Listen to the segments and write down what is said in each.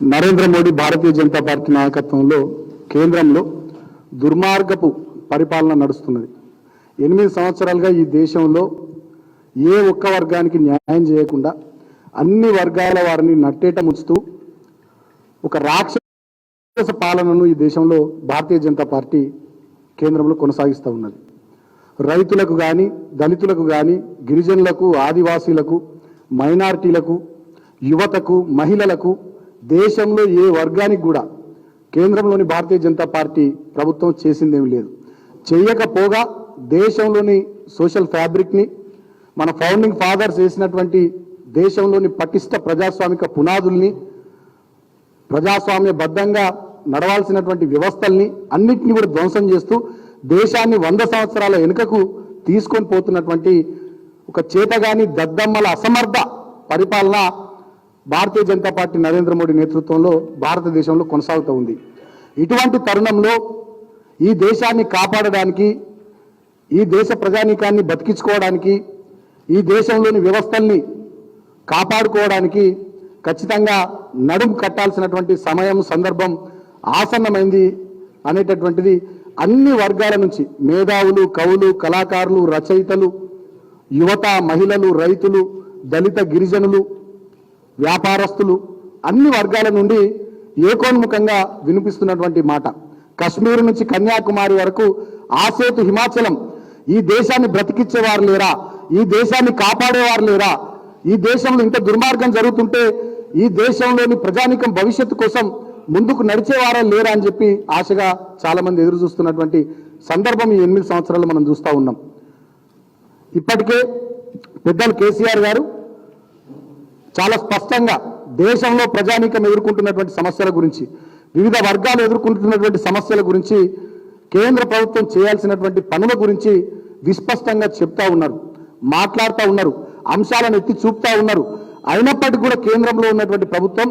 Narendra Modi Bharatiya Janata party నాయకత్వంలో కేంద్రంలో దుర్మార్గపు పరిపాలన నడుస్తున్నది. ఎనిమిది సంవత్సరాలుగా ఈ దేశంలో ఏ ఒక్క వర్గానికి న్యాయం చేయకుండా అన్ని వర్గాల వారిని నట్టేట ముంచుతూ ఒక రాక్షస పాలనను ఈ దేశంలో భారతీయ జనతా పార్టీ కేంద్రంలో కొనసాగిస్తూ ఉన్నది. రైతులకు కానీ దళితులకు కానీ గిరిజనులకు ఆదివాసీలకు మైనారిటీలకు యువతకు మహిళలకు దేశంలో ఏ వర్గానికి కూడా కేంద్రంలోని భారతీయ జనతా పార్టీ ప్రభుత్వం చేసిందేమీ లేదు. చేయకపోగా దేశంలోని సోషల్ ఫ్యాబ్రిక్ని మన ఫౌండింగ్ ఫాదర్స్ వేసినటువంటి దేశంలోని పటిష్ట ప్రజాస్వామిక పునాదుల్ని ప్రజాస్వామ్యబద్ధంగా నడవాల్సినటువంటి వ్యవస్థల్ని అన్నిటిని కూడా ధ్వంసం చేస్తూ దేశాన్ని వంద సంవత్సరాల వెనుకకు తీసుకొని పోతున్నటువంటి ఒక చేతగాని దద్దమ్మల అసమర్థ పరిపాలన భారతీయ జనతా పార్టీ నరేంద్ర మోడీ నేతృత్వంలో భారతదేశంలో కొనసాగుతూ ఉంది. ఇటువంటి తరుణంలో ఈ దేశాన్ని కాపాడడానికి ఈ దేశ ప్రజానీకాన్ని బతికించుకోవడానికి ఈ దేశంలోని వ్యవస్థల్ని కాపాడుకోవడానికి ఖచ్చితంగా నడుం కట్టాల్సినటువంటి సమయం సందర్భం ఆసన్నమైంది అనేటటువంటిది అన్ని వర్గాల నుంచి మేధావులు కవులు కళాకారులు రచయితలు యువత మహిళలు రైతులు దళిత గిరిజనులు వ్యాపారస్తులు అన్ని వర్గాల నుండి ఏకోన్ముఖంగా వినిపిస్తున్నటువంటి మాట. కశ్మీర్ నుంచి కన్యాకుమారి వరకు ఆసేతు హిమాచలం. ఈ దేశాన్ని బ్రతికించేవారు లేరా? ఈ దేశాన్ని కాపాడేవారు లేరా? ఈ దేశంలో ఇంత దుర్మార్గం జరుగుతుంటే ఈ దేశంలోని ప్రజానికం భవిష్యత్తు కోసం ముందుకు నడిచేవారా లేరా అని చెప్పి ఆశగా చాలామంది ఎదురు చూస్తున్నటువంటి సందర్భం ఈ ఎనిమిది సంవత్సరాలు మనం చూస్తూ ఉన్నాం. ఇప్పటికే పెద్దలు కేసీఆర్ గారు చాలా స్పష్టంగా దేశంలో ప్రజానీకం ఎదుర్కొంటున్నటువంటి సమస్యల గురించి వివిధ వర్గాలు ఎదుర్కొంటున్నటువంటి సమస్యల గురించి కేంద్ర ప్రభుత్వం చేయాల్సినటువంటి పనుల గురించి విస్పష్టంగా చెప్తా ఉన్నారు మాట్లాడుతూ ఉన్నారు అంశాలను ఎత్తి చూపుతా ఉన్నారు. అయినప్పటికీ కూడా కేంద్రంలో ఉన్నటువంటి ప్రభుత్వం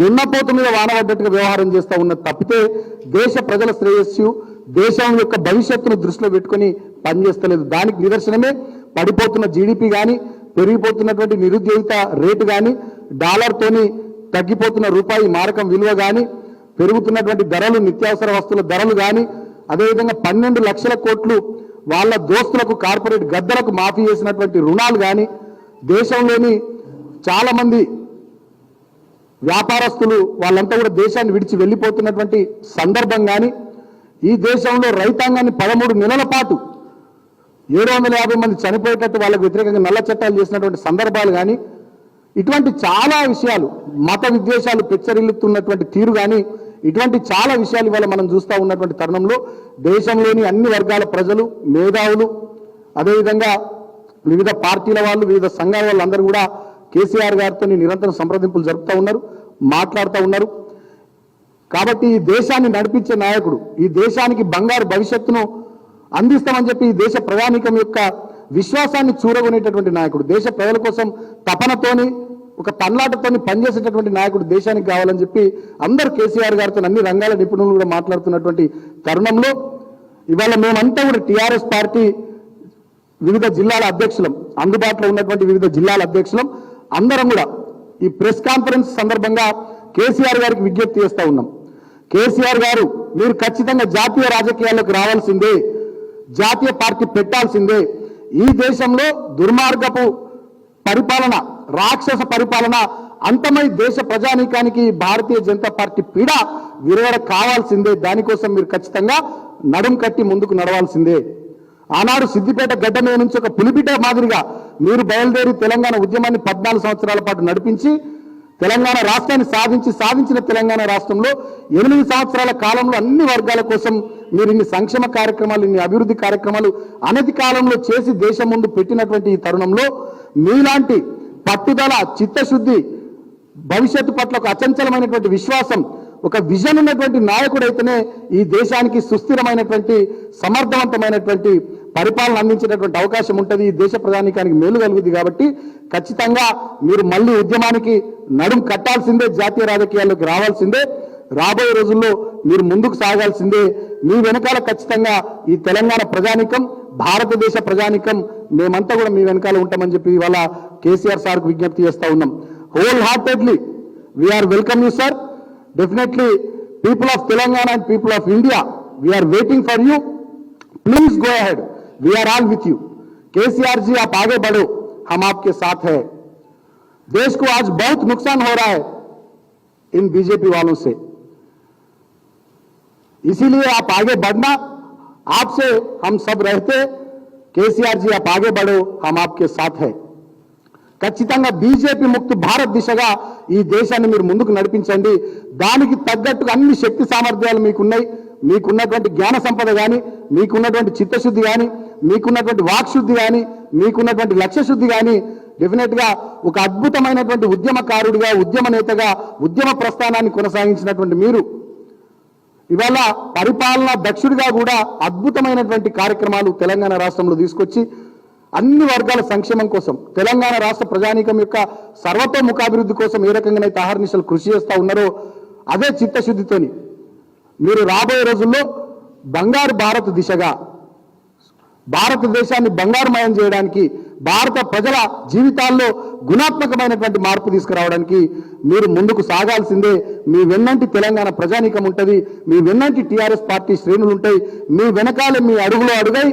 దున్నపోత మీద వానబడ్డట్టుగా వ్యవహారం చేస్తూ ఉన్నది తప్పితే దేశ ప్రజల శ్రేయస్సు దేశం యొక్క భవిష్యత్తును దృష్టిలో పెట్టుకొని పనిచేస్తలేదు. దానికి నిదర్శనమే పడిపోతున్న జీడిపి కానీ పెరిగిపోతున్నటువంటి నిరుద్యోగిత రేటు కానీ డాలర్తోని తగ్గిపోతున్న రూపాయి మారకం విలువ కానీ పెరుగుతున్నటువంటి ధరలు నిత్యావసర వస్తువుల ధరలు కానీ అదేవిధంగా పన్నెండు లక్షల కోట్లు వాళ్ళ దోస్తులకు కార్పొరేట్ గద్దలకు మాఫీ చేసినటువంటి రుణాలు కానీ దేశంలోని చాలామంది వ్యాపారస్తులు వాళ్ళంతా కూడా దేశాన్ని విడిచి వెళ్ళిపోతున్నటువంటి సందర్భం కానీ ఈ దేశంలో రైతాంగాన్ని పదమూడు నెలల పాటు ఏడు వందల యాభై మంది చనిపోయేటట్టు వాళ్ళకు వ్యతిరేకంగా నల్ల చట్టాలు చేసినటువంటి సందర్భాలు కానీ ఇటువంటి చాలా విషయాలు మత విద్వేషాలు పెచ్చరిల్లుతున్నటువంటి తీరు కానీ ఇటువంటి చాలా విషయాలు ఇవాళ మనం చూస్తూ ఉన్నటువంటి తరుణంలో దేశంలోని అన్ని వర్గాల ప్రజలు మేధావులు అదేవిధంగా వివిధ పార్టీల వాళ్ళు వివిధ సంఘాల వాళ్ళందరూ కూడా కేసీఆర్ గారితో నిరంతరం సంప్రదింపులు జరుపుతూ ఉన్నారు మాట్లాడుతూ ఉన్నారు. కాబట్టి ఈ దేశాన్ని నడిపించే నాయకుడు ఈ దేశానికి బంగారు భవిష్యత్తును అందిస్తామని చెప్పి దేశ ప్రజానీకం యొక్క విశ్వాసాన్ని చూరగొనేటటువంటి నాయకుడు. దేశ ప్రజల కోసం తపనతోని ఒక తన్లాటతోని పనిచేసేటటువంటి నాయకుడు దేశానికి కావాలని చెప్పి అందరు కేసీఆర్ గారితో అన్ని రంగాల నిపుణులు కూడా మాట్లాడుతున్నటువంటి తరుణంలో ఇవాళ మేమంతా కూడా టీఆర్ఎస్ పార్టీ వివిధ జిల్లాల అధ్యక్షులం అందుబాటులో ఉన్నటువంటి వివిధ జిల్లాల అధ్యక్షులం. అందరం కూడా ఈ ప్రెస్ కాన్ఫరెన్స్ సందర్భంగా కేసీఆర్ గారికి విజ్ఞప్తి చేస్తూ ఉన్నాం. కేసీఆర్ గారు మీరు ఖచ్చితంగా జాతీయ రాజకీయాల్లోకి రావాల్సిందే. జాతీయ పార్టీ పెట్టాల్సిందే. ఈ దేశంలో దుర్మార్గపు పరిపాలన రాక్షస పరిపాలన అంతమై దేశ ప్రజానీకానికి భారతీయ జనతా పార్టీ పీడ విరగడ కావాల్సిందే. దానికోసం మీరు ఖచ్చితంగా నడుం కట్టి ముందుకు నడవాల్సిందే. ఆనాడు సిద్దిపేట గడ్డ మీద నుంచి ఒక పులిపిట మాదిరిగా మీరు బయలుదేరి తెలంగాణ ఉద్యమాన్ని పద్నాలుగు సంవత్సరాల పాటు నడిపించి తెలంగాణ రాష్ట్రాన్ని సాధించి సాధించిన తెలంగాణ రాష్ట్రంలో ఎనిమిది సంవత్సరాల కాలంలో అన్ని వర్గాల కోసం మీరు ఇన్ని సంక్షేమ కార్యక్రమాలు ఇన్ని అభివృద్ధి కార్యక్రమాలు అనతి కాలంలో చేసి దేశం ముందు పెట్టినటువంటి ఈ తరుణంలో మీలాంటి పట్టుదల చిత్తశుద్ధి భవిష్యత్తు పట్ల ఒక అచంచలమైనటువంటి విశ్వాసం ఒక విజన్ ఉన్నటువంటి నాయకుడైతేనే ఈ దేశానికి సుస్థిరమైనటువంటి సమర్థవంతమైనటువంటి పరిపాలన అందించేటటువంటి అవకాశం ఉంటుంది. ఈ దేశ ప్రధానికానికి మేలు కలుగుద్ది కాబట్టి ఖచ్చితంగా మీరు మళ్ళీ ఉద్యమానికి నడుం కట్టాల్సిందే జాతీయ రాజకీయాల్లోకి రావాల్సిందే. రాబోయే రోజుల్లో మీరు ముందుకు సాగాల్సిందే మీ వెనకాల ఖచ్చితంగా ఈ తెలంగాణ ప్రజానికం భారతదేశ ప్రజానికం మేమంతా కూడా మీ వెనకాల ఉంటామని చెప్పి ఇవాళ కేసీఆర్ సార్కు విజ్ఞప్తి చేస్తా ఉన్నాం wholeheartedly we are welcome you sir Definitely, people of Telangana and people of India, we are waiting for you. Please go ahead. We are all with you. KCR ji आप आगे बढ़ो हम आपके साथ हैं देश को आज बहुत नुकसान हो रहा है इन बीजेपी वालों से इसीलिए आप आगे बढ़ना आपसे हम सब रहते केसीआर जी आप आगे बढ़ो हम आपके साथ हैं ఖచ్చితంగా బీజేపీ ముక్త భారత్ దిశగా ఈ దేశాన్ని మీరు ముందుకు నడిపించండి దానికి తగ్గట్టుగా అన్ని శక్తి సామర్థ్యాలు మీకున్నాయి మీకున్నటువంటి జ్ఞాన సంపద కానీ మీకున్నటువంటి చిత్తశుద్ధి కానీ మీకున్నటువంటి వాక్శుద్ధి కానీ మీకున్నటువంటి లక్ష్య శుద్ధి కానీ డెఫినెట్ గా ఒక అద్భుతమైనటువంటి ఉద్యమకారుడిగా ఉద్యమ నేతగా ఉద్యమ ప్రస్థానాన్ని కొనసాగించినటువంటి మీరు ఇవాళ పరిపాలన దక్షుడిగా కూడా అద్భుతమైనటువంటి కార్యక్రమాలు తెలంగాణ రాష్ట్రంలో తీసుకొచ్చి అన్ని వర్గాల సంక్షేమం కోసం తెలంగాణ రాష్ట్ర ప్రజానీకం యొక్క సర్వతోముఖాభివృద్ధి కోసం ఏ రకంగానైతే ఆహర్నిశలు కృషి చేస్తా ఉన్నారో అదే చిత్తశుద్ధితోని మీరు రాబోయే రోజుల్లో బంగారు భారత్ దిశగా భారతదేశాన్ని బంగారుమయం చేయడానికి భారత ప్రజల జీవితాల్లో గుణాత్మకమైనటువంటి మార్పు తీసుకురావడానికి మీరు ముందుకు సాగాల్సిందే. మీ వెన్నంటి తెలంగాణ ప్రజానీకం ఉంటుంది. మీ వెన్నంటి టీఆర్ఎస్ పార్టీ శ్రేణులు ఉంటాయి. మీ వెనకాల మీ అడుగులో అడుగై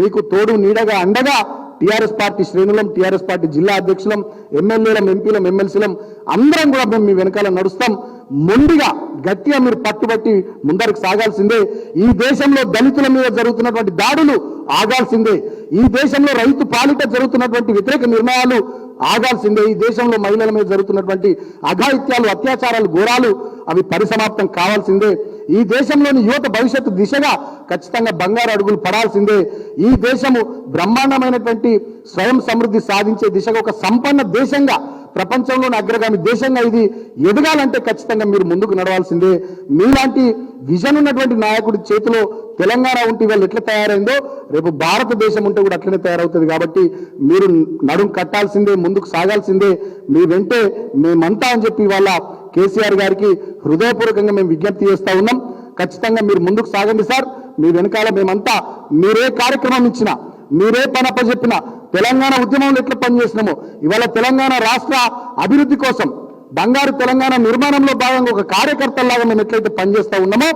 మీకు తోడు నీడగా అండగా టీఆర్ఎస్ పార్టీ శ్రేణులం టీఆర్ఎస్ పార్టీ జిల్లా అధ్యక్షులం ఎమ్మెల్యేలం ఎంపీలం ఎమ్మెల్సీలం అందరం కూడా మేము మీ వెనకాల నడుస్తాం. మొండిగా గట్టిగా మీరు పట్టుబట్టి ముందరకు సాగాల్సిందే. ఈ దేశంలో దళితుల మీద జరుగుతున్నటువంటి దాడులు ఆగాల్సిందే. ఈ దేశంలో రైతు పాలిట జరుగుతున్నటువంటి వ్యతిరేక నిర్ణయాలు ఆగాల్సిందే. ఈ దేశంలో మహిళల మీద జరుగుతున్నటువంటి అఘాయిత్యాలు అత్యాచారాలు ఘోరాలు అవి పరిసమాప్తం కావాల్సిందే. ఈ దేశంలోని యువత భవిష్యత్తు దిశగా ఖచ్చితంగా బంగారు అడుగులు పడాల్సిందే. ఈ దేశము బ్రహ్మాండమైనటువంటి స్వయం సమృద్ధి సాధించే దిశగా ఒక సంపన్న దేశంగా ప్రపంచంలోని అగ్రగామి దేశంగా ఇది ఎదగాలంటే ఖచ్చితంగా మీరు ముందుకు నడవాల్సిందే. మీలాంటి విజన్ ఉన్నటువంటి నాయకుడి చేతిలో తెలంగాణ ఉంటే వాళ్ళు ఎట్లా తయారైందో రేపు భారతదేశం ఉంటే కూడా అట్లనే తయారవుతుంది కాబట్టి మీరు నడుం కట్టాల్సిందే ముందుకు సాగాల్సిందే. మీ వెంటే మేమంతా అని చెప్పి వాళ్ళ కేసీఆర్ గారికి హృదయపూర్వకంగా మేము విజ్ఞప్తి చేస్తా ఉన్నాం. ఖచ్చితంగా మీరు ముందుకు సాగండి సార్. మీ వెనకాల మేమంతా మీరే కార్యక్రమం ఇచ్చినా మీరే పని అప్పచెప్పినా తెలంగాణ ఉద్యమంలో ఎట్లా పనిచేసినామో ఇవాళ తెలంగాణ రాష్ట్ర అభివృద్ధి కోసం బంగారు తెలంగాణ నిర్మాణంలో భాగంగా ఒక కార్యకర్తలాగా మేము ఎట్లయితే పనిచేస్తూ ఉన్నామో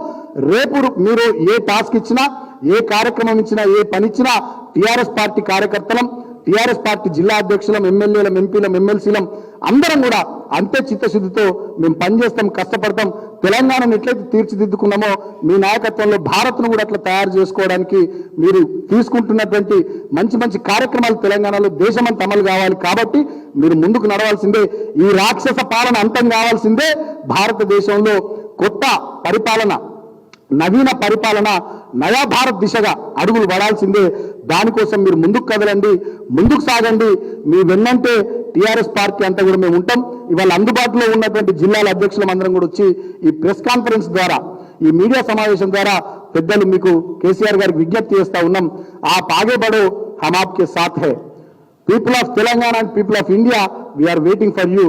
రేపు మీరు ఏ టాస్క్ ఇచ్చినా ఏ కార్యక్రమం ఇచ్చినా ఏ పని ఇచ్చినా టీఆర్ఎస్ పార్టీ కార్యకర్తలం టీఆర్ఎస్ పార్టీ జిల్లా అధ్యక్షులం ఎమ్మెల్యేలం ఎంపీలం ఎమ్మెల్సీలం అందరం కూడా అంతే చిత్తశుద్ధితో మేము పనిచేస్తాం కష్టపడతాం. తెలంగాణను ఎట్లయితే తీర్చిదిద్దుకున్నామో మీ నాయకత్వంలో భారత్ను కూడా అట్లా తయారు చేసుకోవడానికి మీరు తీసుకుంటున్నటువంటి మంచి మంచి కార్యక్రమాలు తెలంగాణలో దేశమంతా అమలు కావాలి కాబట్టి మీరు ముందుకు నడవాల్సిందే. ఈ రాక్షస పాలన అంతం కావాల్సిందే. భారతదేశంలో కొత్త పరిపాలన నవీన పరిపాలన నయా భారత్ దిశగా అడుగులు పడాల్సిందే. దానికోసం మీరు ముందుకు కదలండి ముందుకు సాగండి. మీ వెన్నంటే టీఆర్ఎస్ పార్టీ అంతా కూడా మేము ఉంటాం. ఇవాళ అందుబాటులో ఉన్నటువంటి జిల్లాల అధ్యక్షులం అందరం కూడా వచ్చి ఈ ప్రెస్ కాన్ఫరెన్స్ ద్వారా ఈ మీడియా సమావేశం ద్వారా పెద్దలు మీకు కేసీఆర్ గారికి విజ్ఞప్తి చేస్తా ఉన్నాం. ఆ పాగే బడో హమ్ ఆప్కే సాథ్ people of Telangana and people of India we are waiting for you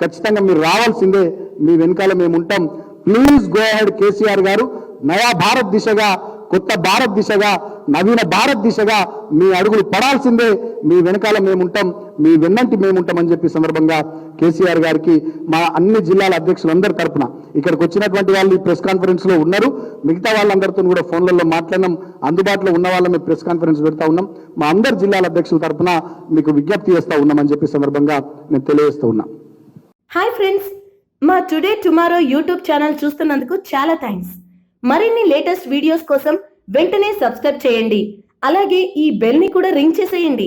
ఖచ్చితంగా మీరు రావాల్సిందే. మీ వెనకాల మేము ఉంటాం. ప్లీజ్ గో అహెడ్ కేసీఆర్ గారు. నయా భారత్ దిశగా కొత్త భారత్ దిశగా నవీన భారత్ దిశగా మీ అడుగులు పడాల్సిందే. మీ వెనకాల మేము ఉంటాం. మీ వెన్నంటి మేము ఉంటామని చెప్పి సందర్భంగా కేసీఆర్ గారికి మా అన్ని జిల్లాల అధ్యక్షులందరి తరపున ఇక్కడికి వచ్చినటువంటి వాళ్ళు ఈ ప్రెస్ కాన్ఫరెన్స్లో ఉన్నారు. మిగతా వాళ్ళందరితో కూడా ఫోన్లలో మాట్లాడినాం అందుబాటులో ఉన్న వాళ్ళ ప్రెస్ కాన్ఫరెన్స్ పెడతా ఉన్నాం. మా అందరి జిల్లాల అధ్యక్షుల తరపున మీకు విజ్ఞప్తి చేస్తా ఉన్నామని చెప్పి సందర్భంగా నేను తెలియజేస్తూ ఉన్నా. హాయ్ ఫ్రెండ్స్ మా టుడే టుమారో యూట్యూబ్ ఛానల్ చూస్తున్నందుకు చాలా థ్యాంక్స్ మరిన్ని లేటెస్ట్ వీడియోస్ కోసం వెంటనే సబ్స్క్రైబ్ చేయండి. అలాగే ఈ బెల్ని కూడా రింగ్ చేసేయండి.